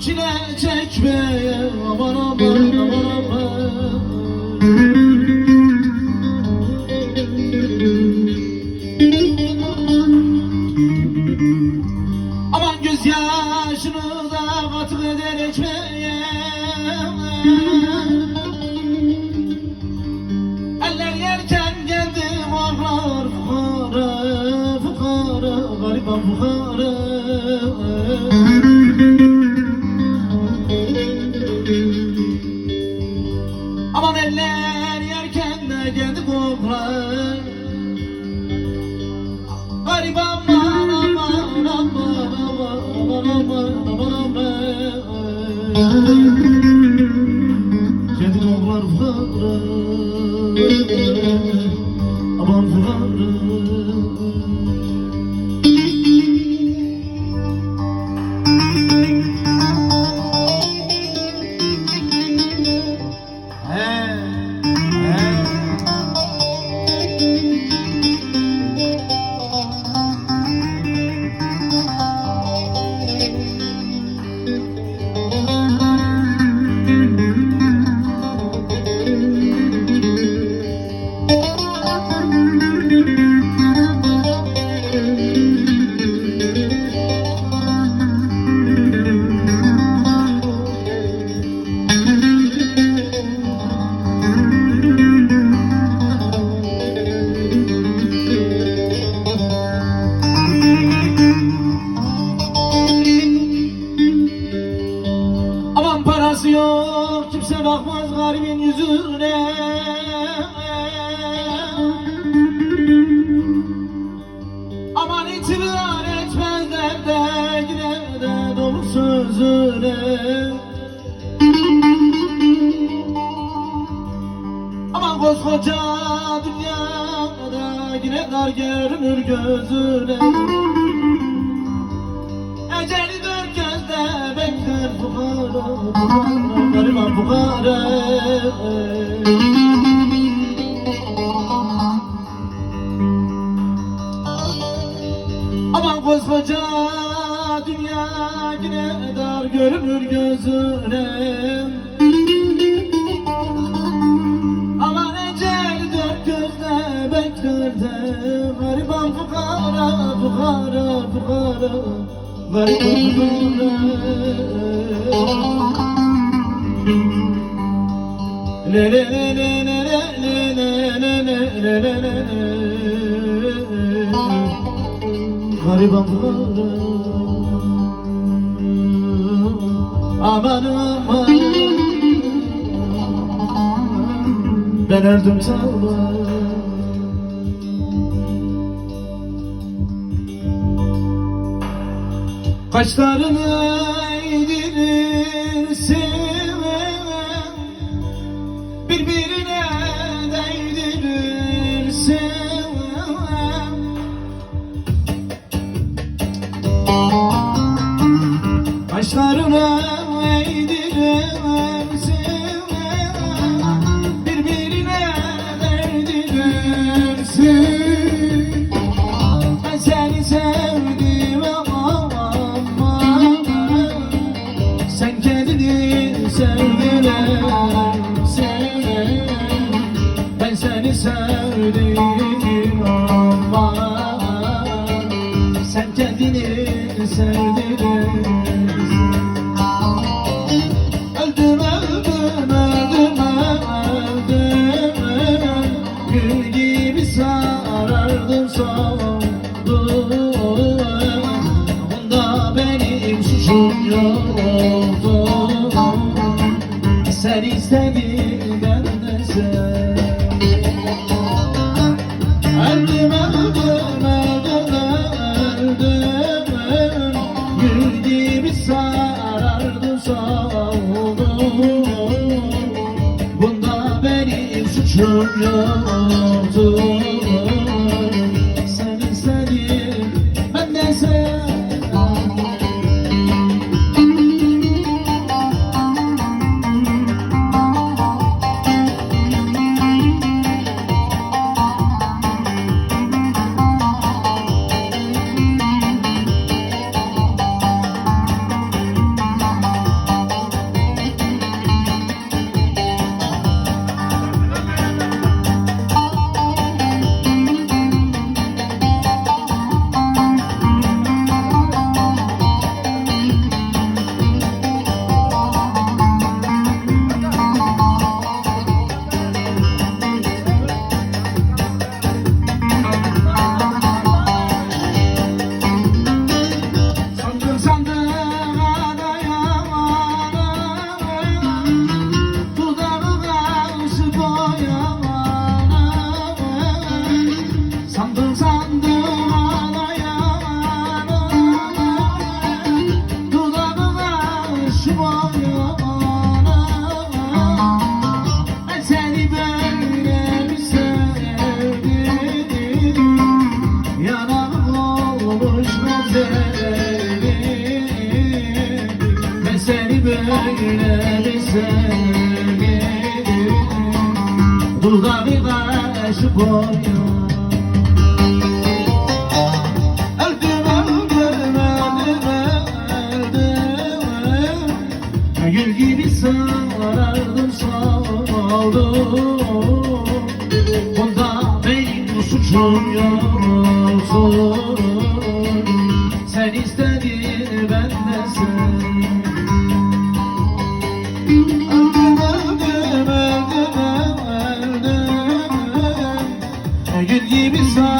Çile çekmeye aman aman aman aman Hasret vereceğim Eller yerken geldim orlar Fukarı, fukarı, gariban fukarı Música parası yok kimse bakmaz garibin yüzüne. Aman itibar etmezler de gider de dolu sözüne. Aman koskoca dünyada yine dar görünür gözüne Aman koskoca dünya yine dar görünür gözüne. Aman ecel dört gözle bekler de Gariban fukara, fukara, fukara Gariban fukara fukara Aman. Aman Ben öldüm sabah Kaşlarını Ben seni sevdim ama Sen kendini sevdiler sevdiler Ben seni sevdim ama Sen kendini sevdiler yoktu Sen istedin ben de sen Öldüm öldüm öldüm öldüm Gül gibi sarardım soldum Bunda benim suçum yoktu Gül gibi sarardım saldım Bunda benim suçum yoktur. Sen istedin ben de sen kalbimiz var